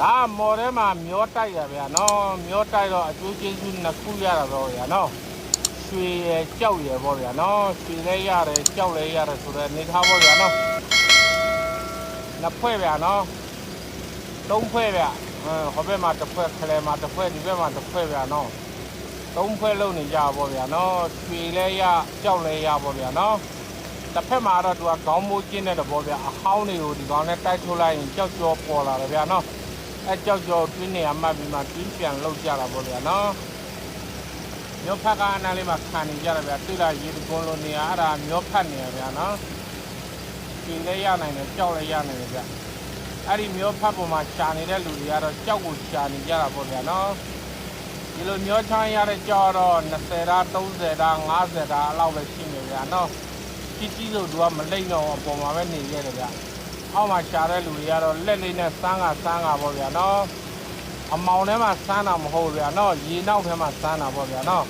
ဒါမော်ထဲမှာမျောတိုက်ရဗျာနော်မျောတိုက်တော့အကျိုးကျေးဇူးနှစ်ခုရတာတော့ဗျာနော်ရွှေရယ်ကြောက်ရယ်ပေါ့ဗျာနော်ရွှေလည်းရတယ်ကြောက်လည်းရတယ်ဆိုတော့နေထားပေါ့ဗျာနော်နှစ်ဖွဲ့ဗျာနော်သုံးဖွဲ့ဗျာဟိုဘက်မှာတစ်ဖွဲ့ခလဲမှာတစ်ဖွဲ့ဒီဘက်မှာတစ်ဖွဲ့ဗျာနော်သုံးဖွဲ့လုံးနေကြပါဗျာနော်ရွှေလည်းရကြောက်လည်းရပေါ့ဗျာနော်တစ်ဖက်မှာတော့သူကခေါင်းမိုးကျင်းတဲ့တော့ဗျာအဟောင်းတွေကိုဒီကောင်နဲ့တိုက်ထုတ်လိုက်ရင်ကြောက်ကြောပေါ်လာတယ်ဗျာနော် အဲကြောက်ကြောတွင်းနေရမှတ်ပြီးမှတွင်းပြန်လောက်ကြတာပေါ့ဗျာနော်မျောဖက်ကအနားလေးမှာခံနေကြတယ်ဗျာတွေ့တာရေတကွန်းလိုနေရအဲ့ဒါမျောဖက်နေရဗျာနော်ပြင်လည်းရနိုင်တယ်ကြောက်လည်းရနိုင်တယ်ဗျအဲ့ဒီမျောဖက်ပေါ်မှာရှာနေတဲ့လူတွေကတော့ကြောက်ကိုရှာနေကြတာပေါ့ဗျာနော်ဒီလိုမျောချမ်းရတဲ့ကြောက်တော့20တာ30တာ50တာအလောက်ပဲရှိနေဗျာနော်ကြီးကြီးလို့သူကမလိမ့်တော့အပေါ်မှာပဲနေရတယ်ဗျာ အောက်မှာရှာတဲ့လူတွေကတော့လက်လေးနဲ့စမ်းကစမ်းကပေါ့ဗျာနော်အမောင်ထဲမှာစမ်းတာမဟုတ်ဗျာနော်ရေနောက်ထဲမှာစမ်းတာပေါ့ဗျာနော်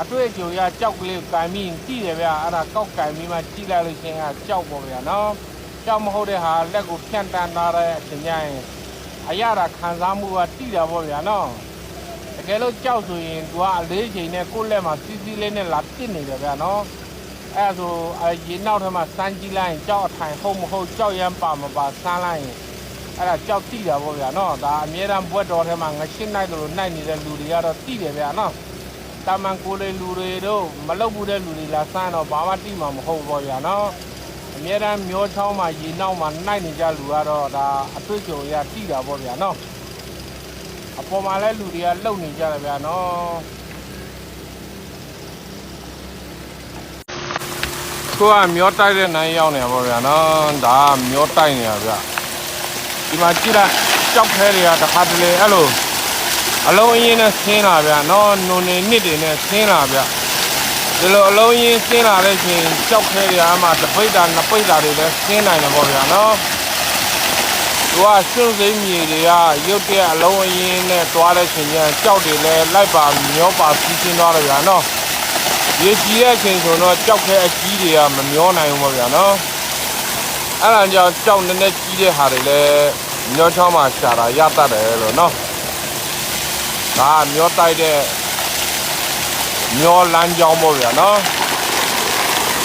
အတွေ့အကြုံရကြောက်ကလေးကိုကင်ပြီးကြည့်တယ်ဗျာအဲ့ဒါကောက်ကင်ပြီးမှကြည့်လိုက်လို့ရှိရင်ကကြောက်ပေါ့ဗျာနော်ကြောက်မဟုတ်တဲ့ဟာလက်ကိုဖြန့်တန်းထားတဲ့အချိန်ကျရင်အရသာခံစားမှုကတိတာပေါ့ဗျာနော်တကယ်လို့ကြောက်ဆိုရင်သူကအလေးချိန်နဲ့ကိုယ့်လက်မှာစီးစီးလေးနဲ့လာပစ်နေတယ်ဗျာနော် အဲ့ဒါဆိုအရေနောက်ထဲမှာစမ်းကြည့်လိုက်ရင်ကြောက်အထိုင်ဟုတ်မဟုတ်ကြောက်ရမ်းပါမပါစမ်းလိုက်ရင်အဲ့ဒါကြောက်တိတာပေါ့ဗျာနော်ဒါအမြဲတမ်းဘွက်တော်ထဲမှာငရှင်းနိုင်တယ်လို့နိုင်နေတဲ့လူတွေကတော့တိတယ်ဗျာနော်တာမန်ကိုလေလူတွေတို့မလုတ်ဘူးတဲ့လူတွေလာစမ်းတော့ဘာမှတိမှာမဟုတ်ပေါ့ဗျာနော်အမြဲတမ်းမျောချောင်းမှာရေနောက်မှာနိုင်နေကြလူကတော့ဒါအတွေ့အကြုံရတိတာပေါ့ဗျာနော်အပေါ်မှာလည်းလူတွေကလှုပ်နေကြတယ်ဗျာနော် ခုကမျောတိုက်တဲ့နိုင်ရောက်နေပါဗျာနော်ဒါကမျောတိုက်နေတာဗျဒီမှာကြည့်လိုက်ကြောက်ခဲတွေကတစ်ခါတလေအဲ့လိုအလုံးအင်းနဲ့ဆင်းလာဗျာနော်နုံနေနစ်တွေနဲ့ဆင်းလာဗျဒီလိုအလုံးအင်းဆင်းလာတဲ့ချိန်ကြောက်ခဲတွေကမှတပိတ်တာနှစ်ပိတ်တာတွေလည်းဆင်းနိုင်တယ်ပေါ့ဗျာနော်သူကစွန့်စိမ်းမြေတွေကရုတ်တရက်အလုံးအင်းနဲ့တွားတဲ့ချိန်ကျရင်ကြောက်တွေလည်းလိုက်ပါမျောပါစီးဆင်းသွားတယ်ဗျာနော် ရေကြီးတဲ့အချိန်ဆိုတော့ကြောက်ခဲအကြီးတွေကမမျောနိုင်ဘူးပေါ့ဗျာနော်အဲ့ဒါကြောင့်ကြောက်နည်းနည်းကြီးတဲ့ဟာတွေလည်းမျောချောင်းမှာရှာတာရတတ်တယ်လို့နော်ဒါကမျောတိုက်တဲ့မျောလမ်းကြောင်းပေါ့ဗျာနော်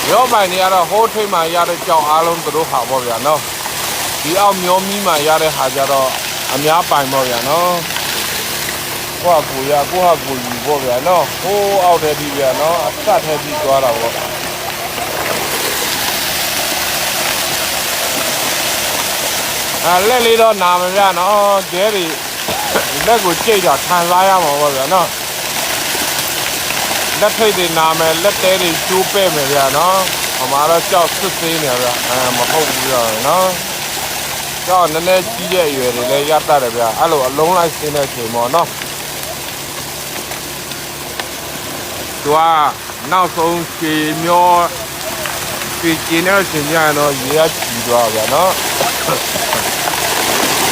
မျောပိုင်တွေကတော့ဟိုးထိပ်မှာရတဲ့ကြောက်အားလုံးသူတို့ဟာပေါ့ဗျာနော်ဒီအောက်မျောမီးမှာရတဲ့ဟာကြတော့အများပိုင်ပေါ့ဗျာနော် ကိုယ့်ဟာကိုယ်ရကိုယ့်ဟာကိုယ်ယူပေါ့ဗျာနော်ဟိုးအောက်ထဲပြီးဗျာနော်အစထဲပြီးသွားတာပေါ့အဲလက်လေးတော့နာမဗျာနော်ကျဲတွေလက်ကိုကြိတ်တာခံစားရမှာပေါ့ဗျာနော်လက်ထိတ်တွေနာမယ်လက်သေးတွေကျိုးပဲ့မယ်ဗျာနော်ဟိုမှာတော့ကြောက်စစ်သေးနေဗျာအဲမဟုတ်ဘူးဗျာနော်ကြောက်နည်းနည်းကြီးတဲ့အရွယ်တွေလည်းရတတ်တယ်ဗျာအဲ့လိုအလုံးလိုက်စင်းတဲ့ချိန်ပေါ့နော် သူကနောက်ဆုံးခြေမျောခြေကျင်းတဲ့အချိန်ကျရင်တော့ရေကကြည်သွားဗျာနော်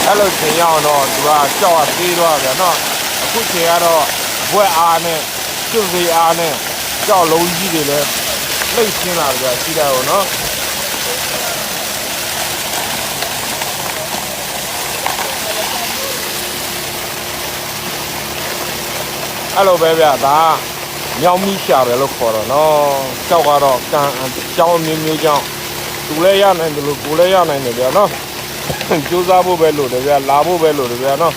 အဲ့လိုချိန်ရောက်တော့သူကကြောက်ရသေးသွားဗျာနော်အခုချိန်ကတော့ဘွက်အားနဲ့ကျွတ်စေးအားနဲ့ကြောက်လုံးကြီးတွေလည်းလိမ့်ရှင်းလာကြရှိတယ်ဟုတ်နော်အဲ့လိုပဲဗျာဒါက မြောင်မီးရှာတယ်လို့ခေါ်တော့နော်ကြောက်ကတော့ကံအကြောင်းမျိုးမျိုးကြောင့်သူလည်းရနိုင်တယ်လို့ကိုလည်းရနိုင်တယ်ဗျာနော်ကြိုးစားဖို့ပဲလို့တယ်ဗျာလာဖို့ပဲလို့တယ်ဗျာနော်